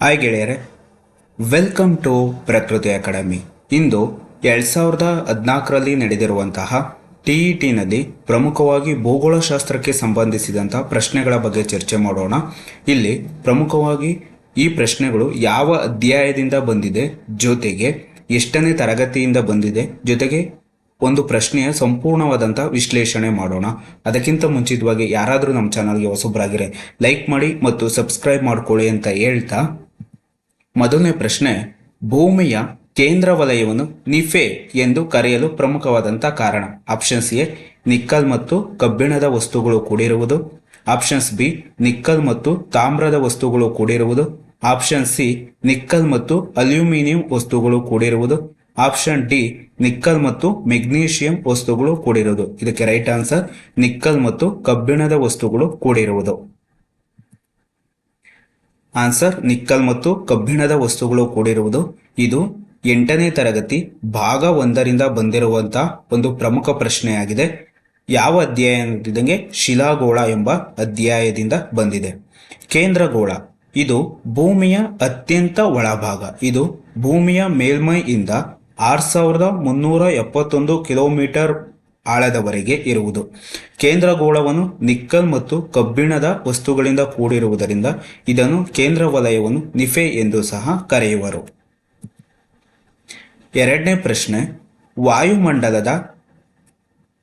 Hi ಗೆಳೆಯರೆ, welcome to Prakruti academy. ಇಂದು ಎರಡು ಸಾವಿರದ ಹದಿನಾಲ್ಕರಲ್ಲಿ ನಡೆದಿರುವಂತಹ ಟಿ ಇ ಟಿನಲ್ಲಿ ಪ್ರಮುಖವಾಗಿ ಭೂಗೋಳಶಾಸ್ತ್ರಕ್ಕೆ ಸಂಬಂಧಿಸಿದಂತಹ ಪ್ರಶ್ನೆಗಳ ಬಗ್ಗೆ ಚರ್ಚೆ ಮಾಡೋಣ. ಇಲ್ಲಿ ಪ್ರಮುಖವಾಗಿ ಈ ಪ್ರಶ್ನೆಗಳು ಯಾವ ಅಧ್ಯಾಯದಿಂದ ಬಂದಿದೆ, ಜೊತೆಗೆ ಎಷ್ಟನೇ ತರಗತಿಯಿಂದ ಬಂದಿದೆ, ಜೊತೆಗೆ ಒಂದು ಪ್ರಶ್ನೆಯ ಸಂಪೂರ್ಣವಾದಂಥ ವಿಶ್ಲೇಷಣೆ ಮಾಡೋಣ. ಅದಕ್ಕಿಂತ ಮುಂಚಿತವಾಗಿ ಯಾರಾದರೂ ನಮ್ಮ ಚಾನಲ್ಗೆ ಹೊಸಬ್ರಾಗಿರೆ ಲೈಕ್ ಮಾಡಿ ಮತ್ತು ಸಬ್ಸ್ಕ್ರೈಬ್ ಮಾಡ್ಕೊಳ್ಳಿ ಅಂತ ಹೇಳ್ತಾ ಮೊದಲನೇ ಪ್ರಶ್ನೆ, ಭೂಮಿಯ ಕೇಂದ್ರ ವಲಯವನ್ನು ನಿಫೆ ಎಂದು ಕರೆಯಲು ಪ್ರಮುಖವಾದಂಥ ಕಾರಣ. ಆಪ್ಷನ್ಸ್ ಎ ನಿಕ್ಕಲ್ ಮತ್ತು ಕಬ್ಬಿಣದ ವಸ್ತುಗಳು ಕೂಡಿರುವುದು. ಆಪ್ಷನ್ಸ್ ಬಿ ನಿಕ್ಕಲ್ ಮತ್ತು ತಾಮ್ರದ ವಸ್ತುಗಳು ಕೂಡಿರುವುದು. ಆಪ್ಷನ್ ಸಿ ನಿಕ್ಕಲ್ ಮತ್ತು ಅಲ್ಯೂಮಿನಿಯಂ ವಸ್ತುಗಳು ಕೂಡಿರುವುದು. ಆಪ್ಷನ್ ಡಿ ನಿಕ್ಕಲ್ ಮತ್ತು ಮೆಗ್ನೀಷಿಯಂ ವಸ್ತುಗಳು ಕೂಡಿರುವುದು. ಇದಕ್ಕೆ ರೈಟ್ ಆನ್ಸರ್ ನಿಕ್ಕಲ್ ಮತ್ತು ಕಬ್ಬಿಣದ ವಸ್ತುಗಳು ಕೂಡಿರುವುದು. ಆನ್ಸರ್ ನಿಕ್ಕಲ್ ಮತ್ತು ಕಬ್ಬಿಣದ ವಸ್ತುಗಳು ಕೂಡಿರುವುದು. ಇದು ಎಂಟನೇ ತರಗತಿ, ಭಾಗ ಒಂದರಿಂದ ಬಂದಿರುವಂತಹ ಒಂದು ಪ್ರಮುಖ ಪ್ರಶ್ನೆಯಾಗಿದೆ. ಯಾವ ಅಧ್ಯಾಯ ಇದ್ದಂಗೆ ಶಿಲಾಗೋಳ ಎಂಬ ಅಧ್ಯಾಯದಿಂದ ಬಂದಿದೆ. ಕೇಂದ್ರಗೋಳ ಇದು ಭೂಮಿಯ ಅತ್ಯಂತ ಒಳಭಾಗ. ಇದು ಭೂಮಿಯ ಮೇಲ್ಮೈಯಿಂದ ಆರು ಸಾವಿರದ ಮುನ್ನೂರ ಎಪ್ಪತ್ತೊಂದು ಕಿಲೋಮೀಟರ್ ಆಳದವರೆಗೆ ಇರುವುದು. ಕೇಂದ್ರ ಗೋಳವನ್ನು ನಿಕ್ಕಲ್ ಮತ್ತು ಕಬ್ಬಿಣದ ವಸ್ತುಗಳಿಂದ ಕೂಡಿರುವುದರಿಂದ ಇದನ್ನು ಕೇಂದ್ರ ವಲಯವನ್ನು ನಿಫೆ ಎಂದು ಸಹ ಕರೆಯುವರು. ಎರಡನೇ ಪ್ರಶ್ನೆ, ವಾಯುಮಂಡಲದ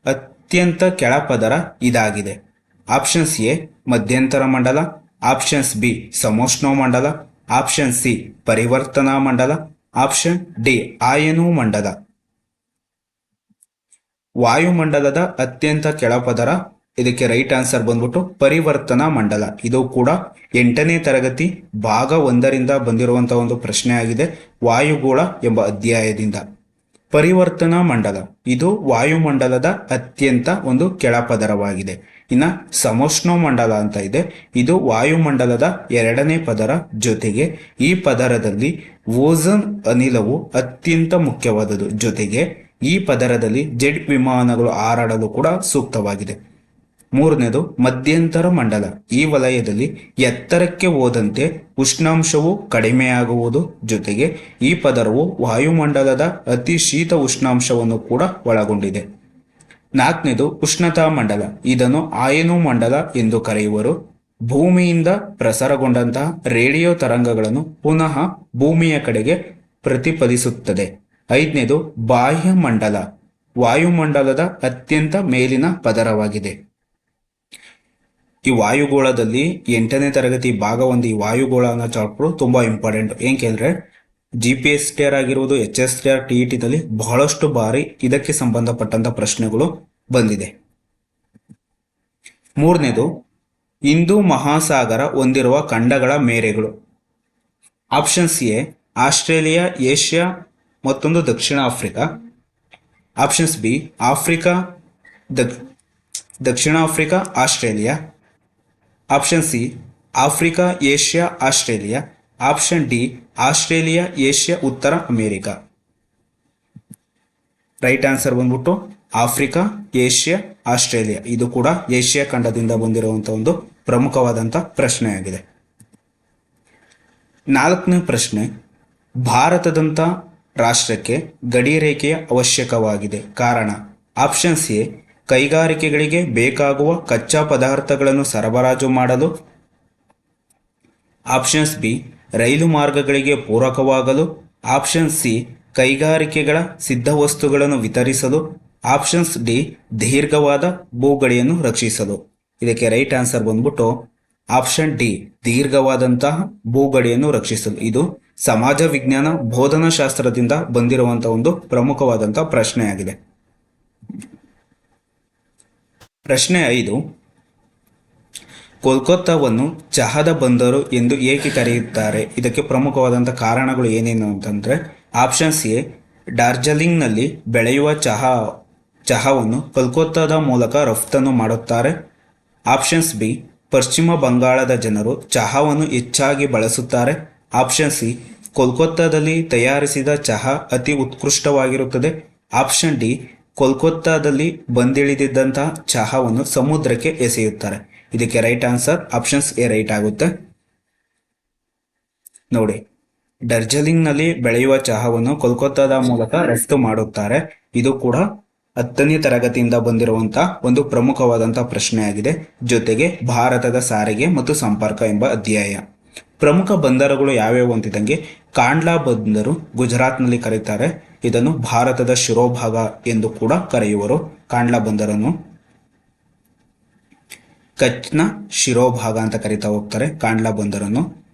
ಅತ್ಯಂತ ಕೆಳಪದರ ಇದಾಗಿದೆ. ಆಪ್ಷನ್ಸ್ ಎ, ಮಧ್ಯಂತರ ಮಂಡಲ. ಆಪ್ಷನ್ಸ್ ಬಿ, ಸಮೋಷ್ಣ ಮಂಡಲ. ಆಪ್ಷನ್ ಸಿ, ಪರಿವರ್ತನಾ ಮಂಡಲ. ಆಪ್ಷನ್ ಡಿ, ಆಯನು ಮಂಡಲ. ವಾಯುಮಂಡಲದ ಅತ್ಯಂತ ಕೆಳಪದರ, ಇದಕ್ಕೆ ರೈಟ್ ಆನ್ಸರ್ ಬಂದ್ಬಿಟ್ಟು ಪರಿವರ್ತನಾ ಮಂಡಲ. ಇದು ಕೂಡ ಎಂಟನೇ ತರಗತಿ ಭಾಗ ಒಂದರಿಂದ ಬಂದಿರುವಂತಹ ಒಂದು ಪ್ರಶ್ನೆ ಆಗಿದೆ, ವಾಯುಗೋಳ ಎಂಬ ಅಧ್ಯಾಯದಿಂದ. ಪರಿವರ್ತನಾ ಮಂಡಲ. ಇದು ವಾಯುಮಂಡಲದ ಅತ್ಯಂತ ಒಂದು ಕೆಳಪದರವಾಗಿದೆ. ಇನ್ನ ಸಮೋಷ್ಣೋ ಮಂಡಲ ಅಂತ ಇದೆ. ಇದು ವಾಯುಮಂಡಲದ ಎರಡನೇ ಪದರ ಜೊತೆಗೆ ಈ ಪದರದಲ್ಲಿ ಓಝನ್ ಅನಿಲವು ಅತ್ಯಂತ ಮುಖ್ಯವಾದದ್ದು. ಜೊತೆಗೆ ಈ ಪದರದಲ್ಲಿ ಜೆಟ್ ವಿಮಾನಗಳು ಹಾರಾಡಲು ಕೂಡ ಸೂಕ್ತವಾಗಿದೆ. ಮೂರನೇದು, ಮಧ್ಯಂತರ ಮಂಡಲ. ಈ ವಲಯದಲ್ಲಿ ಎತ್ತರಕ್ಕೆ ಹೋದಂತೆ ಉಷ್ಣಾಂಶವು ಕಡಿಮೆಯಾಗುವುದು ಜೊತೆಗೆ ಈ ಪದರವು ವಾಯುಮಂಡಲದ ಅತಿ ಶೀತ ಉಷ್ಣಾಂಶವನ್ನು ಕೂಡ ಒಳಗೊಂಡಿದೆ. ನಾಲ್ಕನೇದು, ಉಷ್ಣತಾ ಮಂಡಲ. ಇದನ್ನು ಆಯನು ಮಂಡಲ ಎಂದು ಕರೆಯುವರು. ಭೂಮಿಯಿಂದ ಪ್ರಸಾರಗೊಂಡಂತಹ ರೇಡಿಯೋ ತರಂಗಗಳನ್ನು ಪುನಃ ಭೂಮಿಯ ಕಡೆಗೆ ಪ್ರತಿಫಲಿಸುತ್ತದೆ. ಐದನೇದು ಬಾಹ್ಯ ಮಂಡಲ ವಾಯುಮಂಡಲದ ಅತ್ಯಂತ ಮೇಲಿನ ಪದರವಾಗಿದೆ. ಈ ವಾಯುಗೋಳದಲ್ಲಿ ಎಂಟನೇ ತರಗತಿ ಭಾಗ ಒಂದು ಈ ವಾಯುಗೋಳ ಅನ್ನೋ ಚಾಪ್ಟರ್ ತುಂಬಾ ಇಂಪಾರ್ಟೆಂಟ್ ಏಕೆಂದ್ರೆ G P S T R ಆಗಿರುವುದು H S T R T E ಟಿನಲ್ಲಿ ಬಹಳಷ್ಟು ಬಾರಿ ಇದಕ್ಕೆ ಸಂಬಂಧಪಟ್ಟಂತ ಪ್ರಶ್ನೆಗಳು ಬಂದಿದೆ. ಮೂರನೇದು, ಹಿಂದೂ ಮಹಾಸಾಗರ ಹೊಂದಿರುವ ಖಂಡಗಳ ಮೇರೆಗಳು. ಆಪ್ಷನ್ಸ್ ಎ, ಆಸ್ಟ್ರೇಲಿಯಾ, ಏಷ್ಯಾ ಮತ್ತೊಂದು ದಕ್ಷಿಣ ಆಫ್ರಿಕಾ. ಆಪ್ಷನ್ಸ್ ಬಿ ಆಫ್ರಿಕಾ, ದಕ್, ದಕ್ಷಿಣ Africa, Australia. Option C Africa, Asia, Australia. Option D Australia, Asia, ಉತ್ತರ ಅಮೇರಿಕಾ. ರೈಟ್ ಆನ್ಸರ್ ಬಂದ್ಬಿಟ್ಟು ಆಫ್ರಿಕಾ, ಏಷ್ಯಾ, ಆಸ್ಟ್ರೇಲಿಯಾ. ಇದು ಕೂಡ ಏಷ್ಯಾ ಖಂಡದಿಂದ ಬಂದಿರುವಂಥ ಒಂದು ಪ್ರಮುಖವಾದಂಥ ಪ್ರಶ್ನೆಯಾಗಿದೆ. ನಾಲ್ಕನೇ ಪ್ರಶ್ನೆ ಭಾರತದಂಥ ರಾಷ್ಟ್ರಕ್ಕೆ ಗಡಿರೇಖೆಯ ಅವಶ್ಯಕವಾಗಿದೆ. ಕಾರಣ ಆಪ್ಷನ್ಸ್ ಎ ಕೈಗಾರಿಕೆಗಳಿಗೆ ಬೇಕಾಗುವ ಕಚ್ಚಾ ಪದಾರ್ಥಗಳನ್ನು ಸರಬರಾಜು ಮಾಡಲು. ಆಪ್ಷನ್ಸ್ ಬಿ ರೈಲು ಮಾರ್ಗಗಳಿಗೆ ಪೂರಕವಾಗಲು. ಆಪ್ಷನ್ ಸಿ ಕೈಗಾರಿಕೆಗಳ ಸಿದ್ಧ ವಸ್ತುಗಳನ್ನು ವಿತರಿಸಲು. ಆಪ್ಷನ್ಸ್ ಡಿ ದೀರ್ಘವಾದ ಭೂಗಡಿಯನ್ನು ರಕ್ಷಿಸಲು. ಇದಕ್ಕೆ ರೈಟ್ ಆನ್ಸರ್ ಬಂದ್ಬಿಟ್ಟು ಆಪ್ಷನ್ ಡಿ ದೀರ್ಘವಾದಂತಹ ಭೂಗಡಿಯನ್ನು ರಕ್ಷಿಸಲು. ಇದು ಸಮಾಜ ವಿಜ್ಞಾನ ಬೋಧನಾ ಶಾಸ್ತ್ರದಿಂದ ಬಂದಿರುವಂತಹ ಒಂದು ಪ್ರಮುಖವಾದಂತಹ ಪ್ರಶ್ನೆಯಾಗಿದೆ. ಪ್ರಶ್ನೆ ಐದು. ಕೋಲ್ಕತ್ತಾವನ್ನು ಚಹದ ಬಂದರು ಎಂದು ಏಕೆ ಕರೆಯುತ್ತಾರೆ? ಇದಕ್ಕೆ ಪ್ರಮುಖವಾದಂಥ ಕಾರಣಗಳು ಏನೇನು ಅಂತಂದರೆ ಆಪ್ಷನ್ಸ್ ಎ, ಡಾರ್ಜಿಲಿಂಗ್ನಲ್ಲಿ ಬೆಳೆಯುವ ಚಹಾ, ಚಹಾವನ್ನು ಕೋಲ್ಕತ್ತಾದ ಮೂಲಕ ರಫ್ತನ್ನು ಮಾಡುತ್ತಾರೆ. ಆಪ್ಷನ್ಸ್ ಬಿ, ಪಶ್ಚಿಮ ಬಂಗಾಳದ ಜನರು ಚಹಾವನ್ನು ಹೆಚ್ಚಾಗಿ ಬಳಸುತ್ತಾರೆ. ಆಪ್ಷನ್ ಸಿ ಕೋಲ್ಕತ್ತಾದಲ್ಲಿ ತಯಾರಿಸಿದ ಚಹಾ ಅತಿ ಉತ್ಕೃಷ್ಟವಾಗಿರುತ್ತದೆ. ಆಪ್ಷನ್ ಡಿ ಕೋಲ್ಕತ್ತಾದಲ್ಲಿ ಬಂದಿಳಿದಿದ್ದಂತಹ ಚಹಾವನ್ನು ಸಮುದ್ರಕ್ಕೆ ಎಸೆಯುತ್ತಾರೆ. ಇದಕ್ಕೆ right answer options A right ಆಗುತ್ತೆ. ನೋಡಿ, ಡರ್ಜಲಿಂಗ್ನಲ್ಲಿ ಬೆಳೆಯುವ ಚಹಾವನ್ನು ಕೋಲ್ಕತ್ತಾದ ಮೂಲಕ ರಫ್ತು ಮಾಡುತ್ತಾರೆ. ಇದು ಕೂಡ ಹತ್ತನೇ ತರಗತಿಯಿಂದ ಬಂದಿರುವಂತಹ ಒಂದು ಪ್ರಮುಖವಾದಂತಹ ಪ್ರಶ್ನೆಯಾಗಿದೆ. ಜೊತೆಗೆ ಭಾರತದ ಸಾರಿಗೆ ಮತ್ತು ಸಂಪರ್ಕ ಎಂಬ ಅಧ್ಯಾಯ. ಪ್ರಮುಖ ಬಂದರುಗಳು ಯಾವ್ಯಾವು ಅಂತಿದ್ದಂಗೆ ಕಾಂಡ್ಲಾ ಬಂದರು ಗುಜರಾತ್ನಲ್ಲಿ ಕರೀತಾರೆ. ಇದನ್ನು ಭಾರತದ ಶಿರೋಭಾಗ ಎಂದು ಕೂಡ ಕರೆಯುವರು. ಕಾಂಡ್ಲಾ ಬಂದರನ್ನು ಕಚ್ನ ಶಿರೋಭಾಗ ಅಂತ ಕರಿತಾ ಹೋಗ್ತಾರೆ ಕಾಂಡ್ಲಾ ಬಂದರನ್ನು.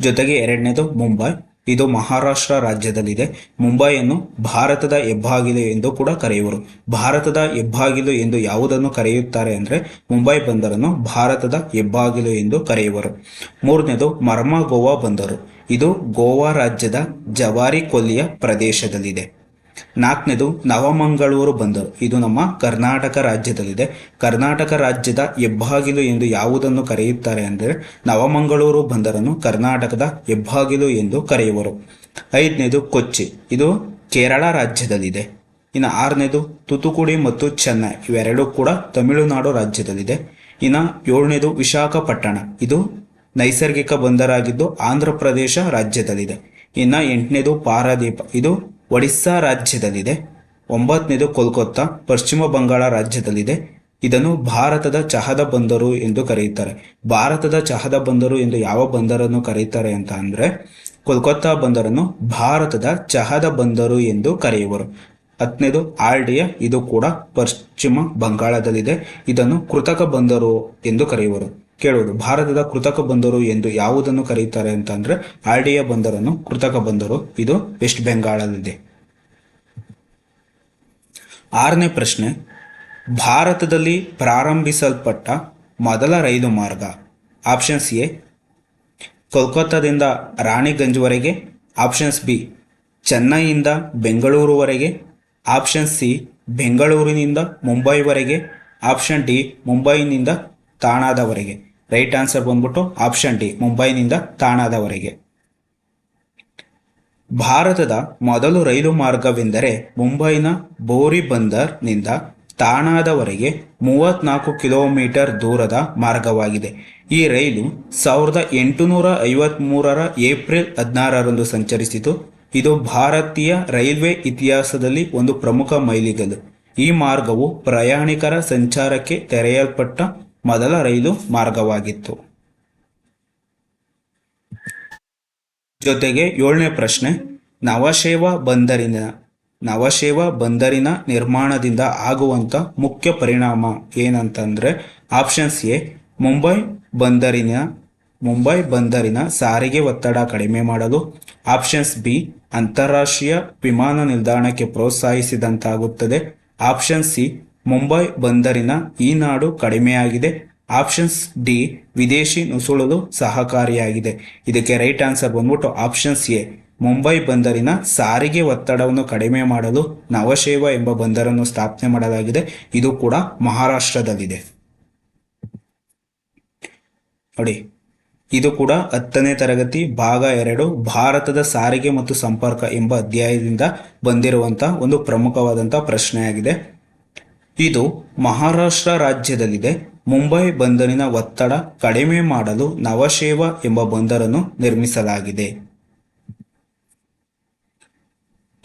ಜೊತೆಗೆ ಎರಡನೇದು ಮುಂಬೈ. ಇದು ಮಹಾರಾಷ್ಟ್ರ ರಾಜ್ಯದಲ್ಲಿದೆ. ಮುಂಬೈಯನ್ನು ಭಾರತದ ಹೆಬ್ಬಾಗಿಲು ಎಂದು ಕೂಡ ಕರೆಯುವರು. ಭಾರತದ ಹೆಬ್ಬಾಗಿಲು ಎಂದು ಯಾವುದನ್ನು ಕರೆಯುತ್ತಾರೆ ಅಂದರೆ ಮುಂಬೈ ಬಂದರನ್ನು ಭಾರತದ ಹೆಬ್ಬಾಗಿಲು ಎಂದು ಕರೆಯುವರು. ಮೂರನೇದು ಮರ್ಮ ಗೋವಾ ಬಂದರು. ಇದು ಗೋವಾ ರಾಜ್ಯದ ಜವಾರಿ ಕೊಲ್ಲಿಯ ಪ್ರದೇಶದಲ್ಲಿದೆ. ನಾಲ್ಕನೇದು ನವಮಂಗಳೂರು ಬಂದರು ಇದು ನಮ್ಮ ಕರ್ನಾಟಕ ರಾಜ್ಯದಲ್ಲಿದೆ. ಕರ್ನಾಟಕ ರಾಜ್ಯದ ಹೆಬ್ಬಾಗಿಲು ಎಂದು ಯಾವುದನ್ನು ಕರೆಯುತ್ತಾರೆ ಅಂದರೆ ನವಮಂಗಳೂರು ಬಂದರನ್ನು ಕರ್ನಾಟಕದ ಹೆಬ್ಬಾಗಿಲು ಎಂದು ಕರೆಯುವರು. ಐದನೇದು ಕೊಚ್ಚಿ. ಇದು ಕೇರಳ ರಾಜ್ಯದಲ್ಲಿದೆ. ಇನ್ನು ಆರನೇದು ತುತುಕುಡಿ ಮತ್ತು ಚೆನ್ನೈ. ಇವೆರಡೂ ಕೂಡ ತಮಿಳುನಾಡು ರಾಜ್ಯದಲ್ಲಿದೆ. ಇನ್ನು ಏಳನೇದು ವಿಶಾಖಪಟ್ಟಣ. ಇದು ನೈಸರ್ಗಿಕ ಬಂದರಾಗಿದ್ದು ಆಂಧ್ರ ಪ್ರದೇಶ ರಾಜ್ಯದಲ್ಲಿದೆ. ಇನ್ನು ಎಂಟನೇದು ಪಾರಾದೀಪ. ಇದು ಒಡಿಸ್ಸಾ ರಾಜ್ಯದಲ್ಲಿದೆ. ಒಂಬತ್ತನೇದು ಕೋಲ್ಕತ್ತಾ, ಪಶ್ಚಿಮ ಬಂಗಾಳ ರಾಜ್ಯದಲ್ಲಿದೆ. ಇದನ್ನು ಭಾರತದ ಚಹದ ಬಂದರು ಎಂದು ಕರೆಯುತ್ತಾರೆ. ಭಾರತದ ಚಹದ ಬಂದರು ಎಂದು ಯಾವ ಬಂದರನ್ನು ಕರೆಯುತ್ತಾರೆ ಅಂತ ಅಂದರೆ, ಕೋಲ್ಕತ್ತಾ ಬಂದರನ್ನು ಭಾರತದ ಚಹದ ಬಂದರು ಎಂದು ಕರೆಯುವರು. ಹತ್ತನೇದು ಆಲ್ಡಿಯ ಇದು ಕೂಡ ಪಶ್ಚಿಮ ಬಂಗಾಳದಲ್ಲಿದೆ. ಇದನ್ನು ಕೃತಕ ಬಂದರು ಎಂದು ಕರೆಯುವರು. ಕೇಳುವುದು. ಭಾರತದ ಕೃತಕ ಬಂದರು ಎಂದು ಯಾವುದನ್ನು ಕರೆಯುತ್ತಾರೆ ಅಂತ ಡಿ ಎ ಬಂದರನ್ನು ಕೃತಕ ಬಂದರು. ಇದು ವೆಸ್ಟ್ ಬೆಂಗಾಳದಲ್ಲಿದೆ ಆರನೇ ಪ್ರಶ್ನೆ. ಭಾರತದಲ್ಲಿ ಪ್ರಾರಂಭಿಸಲ್ಪಟ್ಟ ಮೊದಲ ರೈಲು ಮಾರ್ಗ. Options A. ಕೋಲ್ಕತ್ತಾದಿಂದ ರಾಣಿಗಂಜ್ವರೆಗೆ. Options B. ಚೆನ್ನೈಯಿಂದ ಬೆಂಗಳೂರುವರೆಗೆ. Option C. ಬೆಂಗಳೂರಿನಿಂದ ಮುಂಬೈವರೆಗೆ. Option D. ಮುಂಬೈನಿಂದ ತಾಣಾದವರೆಗೆ. ರೈಟ್ ಆನ್ಸರ್ ಬಂದ್ಬಿಟ್ಟು ಆಪ್ಷನ್ ಡಿ ಮುಂಬೈನಿಂದ ತಾಣಾದವರೆಗೆ. ಭಾರತದ ಮೊದಲು ರೈಲು ಮಾರ್ಗವೆಂದರೆ ಮುಂಬೈನ ಬೋರಿ ಬಂದರ್ನಿಂದ ತಾಣಾದವರೆಗೆ ಮೂವತ್ನಾಲ್ಕು ಕಿಲೋಮೀಟರ್ ದೂರದ ಮಾರ್ಗವಾಗಿದೆ. ಈ ರೈಲು ಸಾವಿರದ ಎಂಟುನೂರ ಐವತ್ಮೂರರ ಏಪ್ರಿಲ್ ಹದಿನಾರರಂದು ಸಂಚರಿಸಿತು. ಇದು ಭಾರತೀಯ ರೈಲ್ವೆ ಇತಿಹಾಸದಲ್ಲಿ ಒಂದು ಪ್ರಮುಖ ಮೈಲಿಗಲ್ಲು. ಈ ಮಾರ್ಗವು ಪ್ರಯಾಣಿಕರ ಸಂಚಾರಕ್ಕೆ ತೆರೆಯಲ್ಪಟ್ಟ ಮೊದಲ ರೈಲು ಮಾರ್ಗವಾಗಿತ್ತು. ಜೊತೆಗೆ ಏಳನೇ ಪ್ರಶ್ನೆ, ನವಶೇವ ಬಂದರಿನ ನವಶೇವ ಬಂದರಿನ ನಿರ್ಮಾಣದಿಂದ ಆಗುವಂತ ಮುಖ್ಯ ಪರಿಣಾಮ ಏನಂತಂದ್ರೆ ಆಪ್ಷನ್ಸ್ ಎ, ಮುಂಬೈ ಬಂದರಿನ ಮುಂಬೈ ಬಂದರಿನ ಸಾರಿಗೆ ಒತ್ತಡ ಕಡಿಮೆ ಮಾಡಲು. ಆಪ್ಷನ್ಸ್ ಬಿ, ಅಂತಾರಾಷ್ಟ್ರೀಯ ವಿಮಾನ ನಿಲ್ದಾಣಕ್ಕೆ ಪ್ರೋತ್ಸಾಹಿಸಿದಂತಾಗುತ್ತದೆ. ಆಪ್ಷನ್ ಸಿ ಮುಂಬೈ ಬಂದರಿನ ಈ ನಾಡು ಕಡಿಮೆಯಾಗಿದೆ. ಆಪ್ಷನ್ಸ್ ಡಿ, ವಿದೇಶಿ ನುಸುಳಲು ಸಹಕಾರಿಯಾಗಿದೆ. ಇದಕ್ಕೆ ರೈಟ್ ಆನ್ಸರ್ ಬಂದ್ಬಿಟ್ಟು ಆಪ್ಷನ್ಸ್ ಎ, ಮುಂಬೈ ಬಂದರಿನ ಸಾರಿಗೆ ಒತ್ತಡವನ್ನು ಕಡಿಮೆ ಮಾಡಲು ನವಶೇವ ಎಂಬ ಬಂದರನ್ನು ಸ್ಥಾಪನೆ ಮಾಡಲಾಗಿದೆ. ಇದು ಕೂಡ ಮಹಾರಾಷ್ಟ್ರದಲ್ಲಿದೆ. ನೋಡಿ, ಇದು ಕೂಡ ಹತ್ತನೇ ತರಗತಿ ಭಾಗ ಎರಡು, ಭಾರತದ ಸಾರಿಗೆ ಮತ್ತು ಸಂಪರ್ಕ ಎಂಬ ಅಧ್ಯಾಯದಿಂದ ಬಂದಿರುವಂತಹ ಒಂದು ಪ್ರಮುಖವಾದಂತಹ ಪ್ರಶ್ನೆಯಾಗಿದೆ. ಇದು ಮಹಾರಾಷ್ಟ್ರ ರಾಜ್ಯದಲ್ಲಿದೆ. ಮುಂಬೈ ಬಂದರಿನ ಒತ್ತಡ ಕಡಿಮೆ ಮಾಡಲು ನವಶೇವ ಎಂಬ ಬಂದರನ್ನು ನಿರ್ಮಿಸಲಾಗಿದೆ.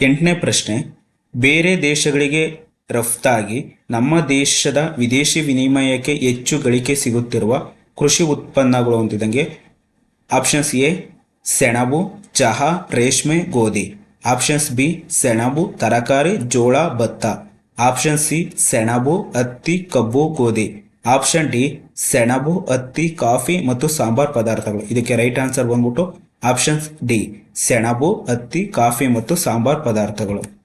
ಎಂಟನೇ ಪ್ರಶ್ನೆ. ಬೇರೆ ದೇಶಗಳಿಗೆ ರಫ್ತಾಗಿ ನಮ್ಮ ದೇಶದ ವಿದೇಶಿ ವಿನಿಮಯಕ್ಕೆ ಹೆಚ್ಚು ಗಳಿಕೆ ಸಿಗುತ್ತಿರುವ ಕೃಷಿ ಉತ್ಪನ್ನಗಳು ಅಂತಿದ್ದಂಗೆ ಆಪ್ಷನ್ಸ್ ಎ, ಸೆಣಬು, ಚಹಾ, ರೇಷ್ಮೆ, ಗೋಧಿ. ಆಪ್ಷನ್ಸ್ ಬಿ, ಸೆಣಬು, ತರಕಾರಿ, ಜೋಳ, ಭತ್ತ. ಆಪ್ಷನ್ ಸಿ ಸೆಣಬು, ಹತ್ತಿ, ಕಬ್ಬು, ಗೋಧಿ. ಆಪ್ಷನ್ ಡಿ ಸೆಣಬು, ಹತ್ತಿ, ಕಾಫಿ ಮತ್ತು ಸಾಂಬಾರ್ ಪದಾರ್ಥಗಳು. ಇದಕ್ಕೆ ರೈಟ್ ಆನ್ಸರ್ ಬಂದ್ಬಿಟ್ಟು ಆಪ್ಷನ್ಸ್ ಡಿ ಸೆಣಬು, ಹತ್ತಿ, ಕಾಫಿ ಮತ್ತು ಸಾಂಬಾರ್ ಪದಾರ್ಥಗಳು.